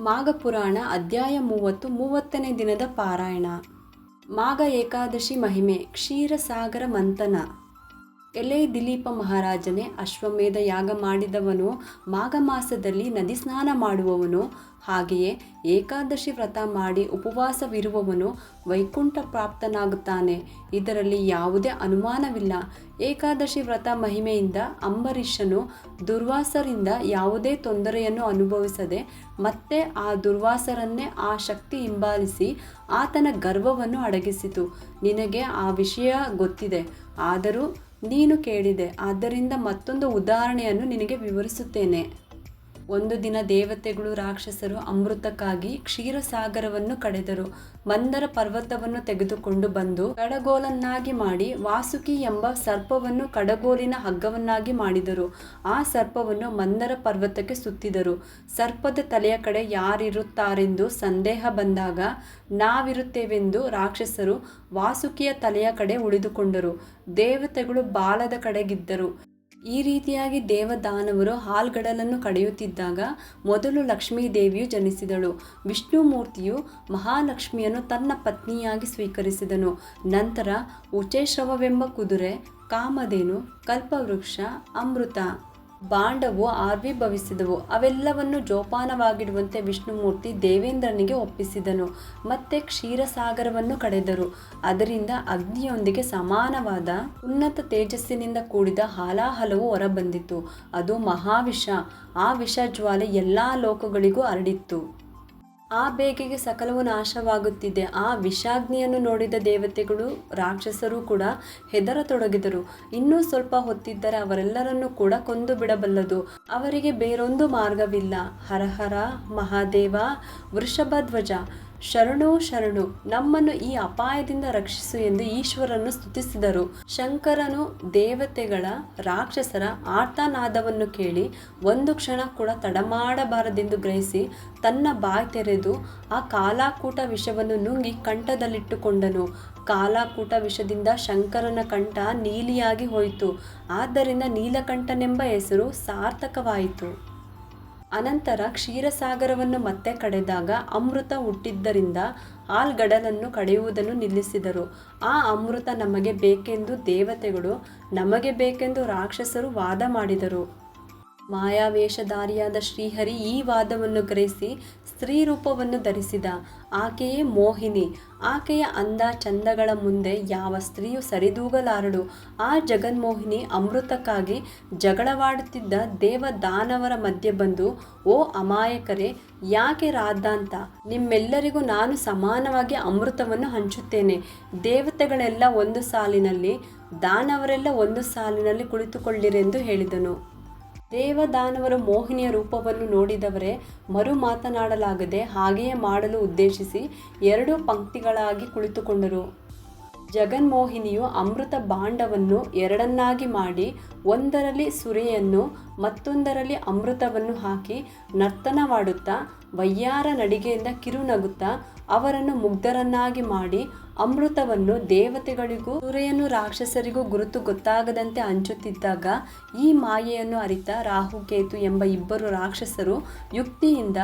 ಮಾಘಪುರಾಣ ಅಧ್ಯಾಯ ಮೂವತ್ತು ಮೂವತ್ತನೇ ದಿನದ ಪಾರಾಯಣ. ಮಾಘ ಏಕಾದಶಿ ಮಹಿಮೆ ಕ್ಷೀರಸಾಗರ ಮಂಥನ. ಎಲೆ ದಿಲೀಪ ಮಹಾರಾಜನೇ ಅಶ್ವಮೇಧ ಯಾಗ ಮಾಡಿದವನು ಮಾಘ ಮಾಸದಲ್ಲಿ ನದಿ ಸ್ನಾನ ಮಾಡುವವನು. ಹಾಗೆಯೇ ಏಕಾದಶಿ ವ್ರತ ಮಾಡಿ ಉಪವಾಸವಿರುವವನು ವೈಕುಂಠ ಪ್ರಾಪ್ತನಾಗುತ್ತಾನೆ. ಇದರಲ್ಲಿ ಯಾವುದೇ ಅನುಮಾನವಿಲ್ಲ. ಏಕಾದಶಿ ವ್ರತ ಮಹಿಮೆಯಿಂದ ಅಂಬರೀಷನು ದುರ್ವಾಸರಿಂದ ಯಾವುದೇ ತೊಂದರೆಯನ್ನು ಅನುಭವಿಸದೆ ಮತ್ತೆ ಆ ದುರ್ವಾಸರನ್ನೇ ಆ ಶಕ್ತಿ ಹಿಂಬಾಲಿಸಿ ಆತನ ಗರ್ವವನ್ನು ಅಡಗಿಸಿತು. ನಿನಗೆ ಆ ವಿಷಯ ಗೊತ್ತಿದೆ. ಆದರೂ ನೀನು ಕೇಳಿದೆ ಆದ್ದರಿಂದ ಮತ್ತೊಂದು ಉದಾಹರಣೆಯನ್ನು ನಿನಗೆ ವಿವರಿಸುತ್ತೇನೆ. ಒಂದು ದಿನ ದೇವತೆಗಳು, ರಾಕ್ಷಸರು ಅಮೃತಕ್ಕಾಗಿ ಕ್ಷೀರಸಾಗರವನ್ನು ಕಡೆದರು. ಮಂದರ ಪರ್ವತವನ್ನು ತೆಗೆದುಕೊಂಡು ಬಂದು ಕಡಗೋಲನ್ನಾಗಿ ಮಾಡಿ ವಾಸುಕಿ ಎಂಬ ಸರ್ಪವನ್ನು ಕಡಗೋಲಿನ ಹಗ್ಗವನ್ನಾಗಿ ಮಾಡಿದರು. ಆ ಸರ್ಪವನ್ನು ಮಂದರ ಪರ್ವತಕ್ಕೆ ಸುತ್ತಿದರು. ಸರ್ಪದ ತಲೆಯ ಕಡೆ ಯಾರಿರುತ್ತಾರೆಂದು ಸಂದೇಹ ಬಂದಾಗ ನಾವಿರುತ್ತೇವೆಂದು ರಾಕ್ಷಸರು ವಾಸುಕಿಯ ತಲೆಯ ಕಡೆ ಉಳಿದುಕೊಂಡರು. ದೇವತೆಗಳು ಬಾಲದ ಕಡೆಗಿದ್ದರು. ಈ ರೀತಿಯಾಗಿ ದೇವದಾನವರು ಹಾಲ್ಗಡಲನ್ನು ಕಡೆಯುತ್ತಿದ್ದಾಗ ಮೊದಲು ಲಕ್ಷ್ಮೀದೇವಿಯು ಜನಿಸಿದಳು. ವಿಷ್ಣುಮೂರ್ತಿಯು ಮಹಾಲಕ್ಷ್ಮಿಯನ್ನು ತನ್ನ ಪತ್ನಿಯಾಗಿ ಸ್ವೀಕರಿಸಿದನು. ನಂತರ ಉಚೇಶ್ರವವೆಂಬ ಕುದುರೆ, ಕಾಮಧೇನು, ಕಲ್ಪವೃಕ್ಷ, ಅಮೃತ ಬಾಂಡವು ಆವಿರ್ಭವಿಸಿದವು ಅವೆಲ್ಲವನ್ನು ಜೋಪಾನವಾಗಿಡುವಂತೆ ವಿಷ್ಣುಮೂರ್ತಿ ದೇವೇಂದ್ರನಿಗೆ ಒಪ್ಪಿಸಿದನು. ಮತ್ತೆ ಕ್ಷೀರಸಾಗರವನ್ನು ಕಡೆದರು ಅದರಿಂದ ಅಗ್ನಿಯೊಂದಿಗೆ ಸಮಾನವಾದ ಉನ್ನತ ತೇಜಸ್ಸಿನಿಂದ ಕೂಡಿದ ಹಾಲಾಹಲವು ಹೊರಬಂದಿತು. ಅದು ಮಹಾವಿಷ. ಆ ವಿಷ ಜ್ವಾಲೆ ಎಲ್ಲ ಲೋಕಗಳಿಗೂ ಹರಡಿತ್ತು ಆ ಬೇಗೆಗೆ ಸಕಲವು ನಾಶವಾಗುತ್ತಿದೆ. ಆ ವಿಷಾಗ್ನಿಯನ್ನು ನೋಡಿದ ದೇವತೆಗಳು, ರಾಕ್ಷಸರು ಕೂಡ ಹೆದರತೊಡಗಿದರು. ಇನ್ನೂ ಸ್ವಲ್ಪ ಹೊತ್ತಿದ್ದರೆ ಅವರೆಲ್ಲರನ್ನು ಕೂಡ ಕೊಂದು ಬಿಡಬಲ್ಲದು. ಅವರಿಗೆ ಬೇರೊಂದು ಮಾರ್ಗವಿಲ್ಲ. ಹರಹರ ಮಹಾದೇವ ವೃಷಭಧ್ವಜ. ಶರಣೋ ಶರಣು, ನಮ್ಮನ್ನು ಈ ಅಪಾಯದಿಂದ ರಕ್ಷಿಸು ಎಂದು ಈಶ್ವರನ್ನು ಸ್ತುತಿಸಿದರು. ಶಂಕರನು ದೇವತೆಗಳ ರಾಕ್ಷಸರ ಆರ್ತನಾದವನ್ನು ಕೇಳಿ ಒಂದು ಕ್ಷಣ ಕೂಡ ತಡಮಾಡಬಾರದೆಂದು ಗ್ರಹಿಸಿ ತನ್ನ ಬಾಯಿ ತೆರೆದು ಆ ಕಾಲಾಕೂಟ ವಿಷವನ್ನು ನುಂಗಿ ಕಂಠದಲ್ಲಿಟ್ಟುಕೊಂಡನು. ಕಾಲಾಕೂಟ ವಿಷದಿಂದ ಶಂಕರನ ಕಂಠ ನೀಲಿಯಾಗಿ ಹೋಯಿತು. ಆದ್ದರಿಂದ ನೀಲಕಂಠನೆಂಬ ಹೆಸರು ಸಾರ್ಥಕವಾಯಿತು. ಅನಂತರ ಕ್ಷೀರಸಾಗರವನ್ನು ಮತ್ತೆ ಕಡೆದಾಗ ಅಮೃತ ಹುಟ್ಟಿದ್ದರಿಂದ ಆಲ್ಗಡಲನ್ನು ಕಡೆಯುವುದನ್ನು ನಿಲ್ಲಿಸಿದರು. ಆ ಅಮೃತ ನಮಗೆ ಬೇಕೆಂದು ದೇವತೆಗಳು, ನಮಗೆ ಬೇಕೆಂದು ರಾಕ್ಷಸರು ವಾದ ಮಾಡಿದರು. ಮಾಯಾವೇಷಧಾರಿಯಾದ ಶ್ರೀಹರಿ ಈ ವಾದವನ್ನು ಗ್ರಹಿಸಿ ಸ್ತ್ರೀ ರೂಪವನ್ನು ಧರಿಸಿದ. ಆಕೆಯೇ ಮೋಹಿನಿ. ಆಕೆಯ ಅಂದ ಚಂದಗಳ ಮುಂದೆ ಯಾವ ಸ್ತ್ರೀಯು ಸರಿದೂಗಲಾರಳು. ಆ ಜಗನ್ಮೋಹಿನಿ ಅಮೃತಕ್ಕಾಗಿ ಜಗಳವಾಡುತ್ತಿದ್ದ ದೇವ ದಾನವರ ಮಧ್ಯೆ ಬಂದು, ಓ ಅಮಾಯಕರೇ, ಯಾಕೆ ರಾದ್ದಾಂತ ನಿಮ್ಮೆಲ್ಲರಿಗೂ ನಾನು ಸಮಾನವಾಗಿ ಅಮೃತವನ್ನು ಹಂಚುತ್ತೇನೆ. ದೇವತೆಗಳೆಲ್ಲ ಒಂದು ಸಾಲಿನಲ್ಲಿ, ದಾನವರೆಲ್ಲ ಒಂದು ಸಾಲಿನಲ್ಲಿ ಕುಳಿತುಕೊಳ್ಳಿರೆಂದು ಹೇಳಿದನು. ದೇವದಾನವರ ಮೋಹಿನಿಯ ರೂಪವನ್ನು ನೋಡಿದವರೇ ಮರು ಮಾತನಾಡಲಾಗದೆ ಹಾಗೆಯೇ ಮಾಡಲು ಉದ್ದೇಶಿಸಿ ಎರಡು ಪಂಕ್ತಿಗಳಾಗಿ ಕುಳಿತುಕೊಂಡರು. ಜಗನ್ಮೋಹಿನಿಯು ಅಮೃತ ಭಾಂಡವನ್ನು ಎರಡನ್ನಾಗಿ ಮಾಡಿ ಒಂದರಲ್ಲಿ ಸುರಿಯನ್ನು ಮತ್ತೊಂದರಲ್ಲಿ ಅಮೃತವನ್ನು ಹಾಕಿ ನರ್ತನವಾಡುತ್ತಾ, ವಯ್ಯಾರ ನಡಿಗೆಯಿಂದ ಕಿರುನಗುತ್ತಾ ಅವರನ್ನು ಮುಗ್ಧರನ್ನಾಗಿ ಮಾಡಿ ಅಮೃತವನ್ನು ದೇವತೆಗಳಿಗೂ, ಸುರೆಯನ್ನು ರಾಕ್ಷಸರಿಗೂ ಗುರುತು ಗೊತ್ತಾಗದಂತೆ ಹಂಚುತ್ತಿದ್ದಾಗ ಈ ಮಾಯೆಯನ್ನು ಅರಿತ ರಾಹುಕೇತು ಎಂಬ ಇಬ್ಬರು ರಾಕ್ಷಸರು ಯುಕ್ತಿಯಿಂದ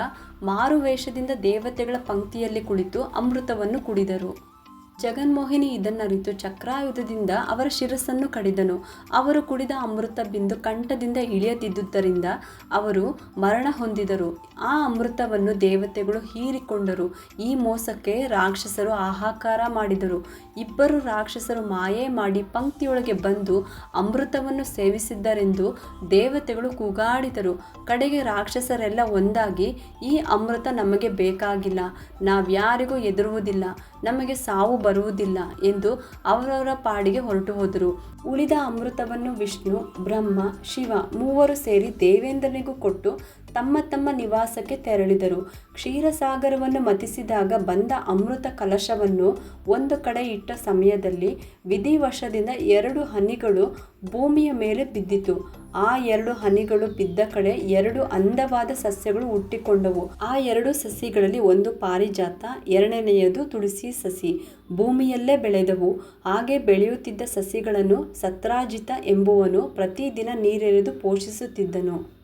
ಮಾರುವೇಷದಿಂದ ದೇವತೆಗಳ ಪಂಕ್ತಿಯಲ್ಲಿ ಕುಳಿತು ಅಮೃತವನ್ನು ಕುಡಿದರು. ಜಗನ್ಮೋಹಿನಿ ಇದನ್ನರಿತು ಚಕ್ರಾಯುಧದಿಂದ ಅವರ ಶಿರಸ್ಸನ್ನು ಕಡಿದನು. ಅವರು ಕುಡಿದ ಅಮೃತ ಬಿಂದು ಕಂಠದಿಂದ ಇಳಿಯದಿದ್ದುದರಿಂದ ಅವರು ಮರಣ ಹೊಂದಿದರು. ಆ ಅಮೃತವನ್ನು ದೇವತೆಗಳು ಹೀರಿಕೊಂಡರು. ಈ ಮೋಸಕ್ಕೆ ರಾಕ್ಷಸರು ಆಹಾಕಾರ ಮಾಡಿದರು. ಇಬ್ಬರು ರಾಕ್ಷಸರು ಮಾಯೆ ಮಾಡಿ ಪಂಕ್ತಿಯೊಳಗೆ ಬಂದು ಅಮೃತವನ್ನು ಸೇವಿಸಿದ್ದರೆಂದು ದೇವತೆಗಳು ಕೂಗಾಡಿದರು. ಕಡೆಗೆ ರಾಕ್ಷಸರೆಲ್ಲ ಒಂದಾಗಿ, ಈ ಅಮೃತ ನಮಗೆ ಬೇಕಾಗಿಲ್ಲ. ನಾವ್ಯಾರಿಗೂ ಎದುರುವುದಿಲ್ಲ ನಮಗೆ ಸಾವು ಬರುವುದಿಲ್ಲ ಎಂದು ಅವರವರ ಪಾಡಿಗೆ ಹೊರಟು ಹೋದರು. ಉಳಿದ ಅಮೃತವನ್ನು ವಿಷ್ಣು, ಬ್ರಹ್ಮ, ಶಿವ ಮೂವರು ಸೇರಿ ದೇವೇಂದ್ರನಿಗೂ ಕೊಟ್ಟು ತಮ್ಮ ತಮ್ಮ ನಿವಾಸಕ್ಕೆ ತೆರಳಿದರು. ಕ್ಷೀರಸಾಗರವನ್ನು ಮತಿಸಿದಾಗ ಬಂದ ಅಮೃತ ಕಲಶವನ್ನು ಒಂದು ಕಡೆ ಇಟ್ಟ ಸಮಯದಲ್ಲಿ ವಿಧಿವಶದಿಂದ ಎರಡು ಹನಿಗಳು ಭೂಮಿಯ ಮೇಲೆ ಬಿದ್ದಿತು. ಆ ಎರಡು ಹನಿಗಳು ಬಿದ್ದ ಕಡೆ ಎರಡು ಅಂದವಾದ ಸಸ್ಯಗಳು ಹುಟ್ಟಿಕೊಂಡವು. ಆ ಎರಡು ಸಸಿಗಳಲ್ಲಿ ಒಂದು ಪಾರಿಜಾತ, ಎರಡನೆಯದು ತುಳಸಿ ಸಸಿ. ಭೂಮಿಯಲ್ಲೇ ಬೆಳೆದವು. ಹಾಗೆ ಬೆಳೆಯುತ್ತಿದ್ದ ಸಸಿಗಳನ್ನು ಸತ್ರಾಜಿತ ಎಂಬುವನು ಪ್ರತಿದಿನ ನೀರೆರೆದು ಪೋಷಿಸುತ್ತಿದ್ದನು.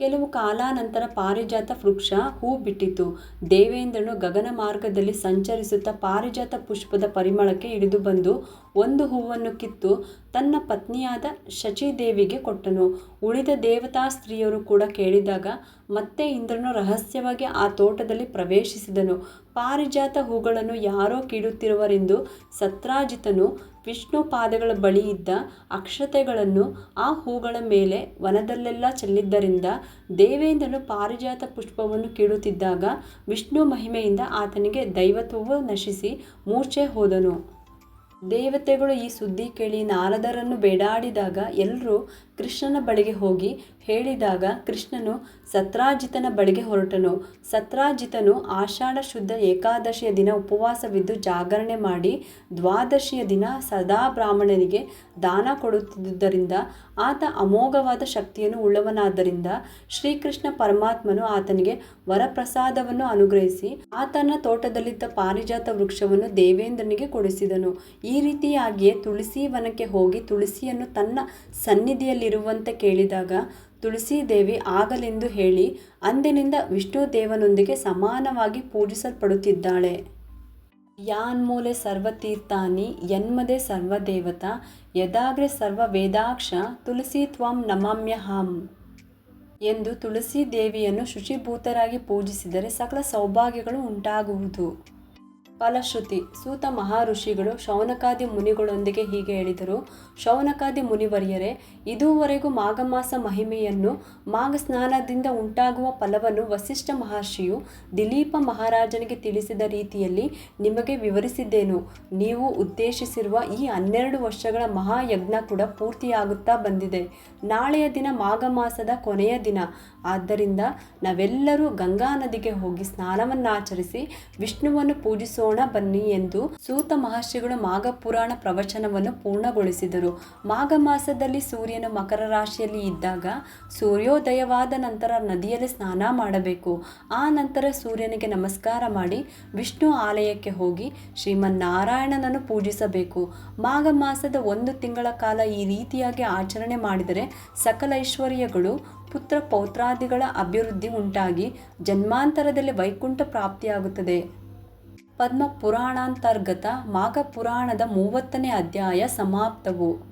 ಕೆಲವು ಕಾಲಾನಂತರ ಪಾರಿಜಾತ ವೃಕ್ಷ ಹೂ ಬಿಟ್ಟಿತು ದೇವೇಂದ್ರನು ಗಗನ ಮಾರ್ಗದಲ್ಲಿ ಸಂಚರಿಸುತ್ತಾ ಪಾರಿಜಾತ ಪುಷ್ಪದ ಪರಿಮಳಕ್ಕೆ ಇಳಿದು ಬಂದು ಒಂದು ಹೂವನ್ನು ಕಿತ್ತು ತನ್ನ ಪತ್ನಿಯಾದ ಶಚೀದೇವಿಗೆ ಕೊಟ್ಟನು. ಉಳಿದ ದೇವತಾ ಸ್ತ್ರೀಯರು ಕೂಡ ಕೇಳಿದಾಗ ಮತ್ತೆ ಇಂದ್ರನು ರಹಸ್ಯವಾಗಿ ಆ ತೋಟದಲ್ಲಿ ಪ್ರವೇಶಿಸಿದನು. ಪಾರಿಜಾತ ಹೂಗಳನ್ನು ಯಾರೋ ಕೀಡುತ್ತಿರುವರೆಂದು ಸತ್ರಾಜಿತನು ವಿಷ್ಣು ಪಾದಗಳ ಬಳಿ ಇದ್ದ ಅಕ್ಷತೆಗಳನ್ನು ಆ ಹೂಗಳ ಮೇಲೆ ವನದಲ್ಲೆಲ್ಲ ಚೆಲ್ಲಿದ್ದರಿಂದ ದೇವೇಂದ್ರನು ಪಾರಿಜಾತ ಪುಷ್ಪವನ್ನು ಕೀಡುತ್ತಿದ್ದಾಗ ವಿಷ್ಣು ಮಹಿಮೆಯಿಂದ ಆತನಿಗೆ ದೈವತ್ವವು ನಶಿಸಿ ಮೂರ್ಛೆ ಹೋದನು. ದೇವತೆಗಳು ಈ ಸುದ್ದಿ ಕೇಳಿ ನಾರದರನ್ನು ಬೇಡಾಡಿದಾಗ ಎಲ್ಲರೂ ಕೃಷ್ಣನ ಬಳಿಗೆ ಹೋಗಿ ಹೇಳಿದಾಗ ಕೃಷ್ಣನು ಸತ್ರಾಜಿತನ ಬಳಿಗೆ ಹೊರಟನು. ಸತ್ರಾಜಿತನು ಆಷಾಢ ಶುದ್ಧ ಏಕಾದಶಿಯ ದಿನ ಉಪವಾಸವಿದ್ದು ಜಾಗರಣೆ ಮಾಡಿ ದ್ವಾದಶಿಯ ದಿನ ಸದಾ ಬ್ರಾಹ್ಮಣನಿಗೆ ದಾನ ಕೊಡುತ್ತಿದ್ದುದರಿಂದ ಆತ ಅಮೋಘವಾದ ಶಕ್ತಿಯನ್ನು ಉಳ್ಳವನಾದ್ದರಿಂದ ಶ್ರೀಕೃಷ್ಣ ಪರಮಾತ್ಮನು ಆತನಿಗೆ ವರಪ್ರಸಾದವನ್ನು ಅನುಗ್ರಹಿಸಿ ಆತನ ತೋಟದಲ್ಲಿದ್ದ ಪಾರಿಜಾತ ವೃಕ್ಷವನ್ನು ದೇವೇಂದ್ರನಿಗೆ ಕೊಡಿಸಿದನು. ರೀತಿಯಾಗಿಯೇ ತುಳಸಿ ವನಕ್ಕೆ ಹೋಗಿ ತುಳಸಿಯನ್ನು ತನ್ನ ಸನ್ನಿಧಿಯಲ್ಲಿರುವಂತೆ ಕೇಳಿದಾಗ ತುಳಸೀದೇವಿ ಆಗಲೆಂದು ಹೇಳಿ ಅಂದಿನಿಂದ ವಿಷ್ಣು ದೇವನೊಂದಿಗೆ ಸಮಾನವಾಗಿ ಪೂಜಿಸಲ್ಪಡುತ್ತಿದ್ದಾಳೆ. ಯಾನ್ಮೂಲೆ ಸರ್ವತೀರ್ಥಾನಿ ಯನ್ಮದೆ ಸರ್ವದೇವತಾ ಯದಾಗ್ರೆ ಸರ್ವ ವೇದಾಕ್ಷ ತುಳಸಿ ತ್ವಂ ನಮಾಮ್ಯಹಾಂ ಎಂದು ತುಳಸಿ ದೇವಿಯನ್ನು ಶುಚಿಭೂತರಾಗಿ ಪೂಜಿಸಿದರೆ ಸಕಲ ಸೌಭಾಗ್ಯಗಳು ಉಂಟಾಗುವುದು. ಫಲಶ್ರುತಿ ಸೂತ ಮಹಾಋಷಿಗಳು ಶೌನಕಾದಿ ಮುನಿಗಳೊಂದಿಗೆ ಹೀಗೆ ಹೇಳಿದರು. ಶೌನಕಾದಿ ಮುನಿವರಿಯರೇ, ಇದುವರೆಗೂ ಮಾಘಮಾಸ ಮಹಿಮೆಯನ್ನು ಮಾಘ ಸ್ನಾನದಿಂದ ಉಂಟಾಗುವ ಫಲವನ್ನು ವಸಿಷ್ಠ ಮಹರ್ಷಿಯು ದಿಲೀಪ ಮಹಾರಾಜನಿಗೆ ತಿಳಿಸಿದ ರೀತಿಯಲ್ಲಿ ನಿಮಗೆ ವಿವರಿಸಿದ್ದೇನು. ನೀವು ಉದ್ದೇಶಿಸಿರುವ ಈ ಹನ್ನೆರಡು ವರ್ಷಗಳ ಮಹಾಯಜ್ಞ ಕೂಡ ಪೂರ್ತಿಯಾಗುತ್ತಾ ಬಂದಿದೆ. ನಾಳೆಯ ದಿನ ಮಾಘ ಮಾಸದ ಕೊನೆಯ ದಿನ. ಆದ್ದರಿಂದ ನಾವೆಲ್ಲರೂ ಗಂಗಾ ನದಿಗೆ ಹೋಗಿ ಸ್ನಾನವನ್ನಾಚರಿಸಿ ವಿಷ್ಣುವನ್ನು ಪೂಜಿಸೋಣ ಬನ್ನಿ ಎಂದು ಸೂತ ಮಹರ್ಷಿಗಳು ಮಾಘ ಪುರಾಣ ಪ್ರವಚನವನ್ನು ಪೂರ್ಣಗೊಳಿಸಿದರು. ಮಾಘ ಮಾಸದಲ್ಲಿ ಸೂರ್ಯನು ಮಕರ ರಾಶಿಯಲ್ಲಿ ಇದ್ದಾಗ ಸೂರ್ಯೋದಯವಾದ ನಂತರ ನದಿಯಲ್ಲಿ ಸ್ನಾನ ಮಾಡಬೇಕು. ಆ ನಂತರ ಸೂರ್ಯನಿಗೆ ನಮಸ್ಕಾರ ಮಾಡಿ ವಿಷ್ಣು ಆಲಯಕ್ಕೆ ಹೋಗಿ ಶ್ರೀಮನ್ನಾರಾಯಣನನ್ನು ಪೂಜಿಸಬೇಕು. ಮಾಘ ಮಾಸದ ಒಂದು ತಿಂಗಳ ಕಾಲ ಈ ರೀತಿಯಾಗಿ ಆಚರಣೆ ಮಾಡಿದರೆ ಸಕಲ ಐಶ್ವರ್ಯಗಳು, ಪುತ್ರ ಪೌತ್ರಾದಿಗಳ ಅಭಿವೃದ್ಧಿ ಉಂಟಾಗಿ ಜನ್ಮಾಂತರದಲ್ಲಿ ವೈಕುಂಠ ಪ್ರಾಪ್ತಿಯಾಗುತ್ತದೆ. ಪದ್ಮ ಮಾಘಪುರಾಣದ ಮಾಘ ಪುರಾಣದ ಮೂವತ್ತನೇ ಅಧ್ಯಾಯ ಸಮಾಪ್ತವು.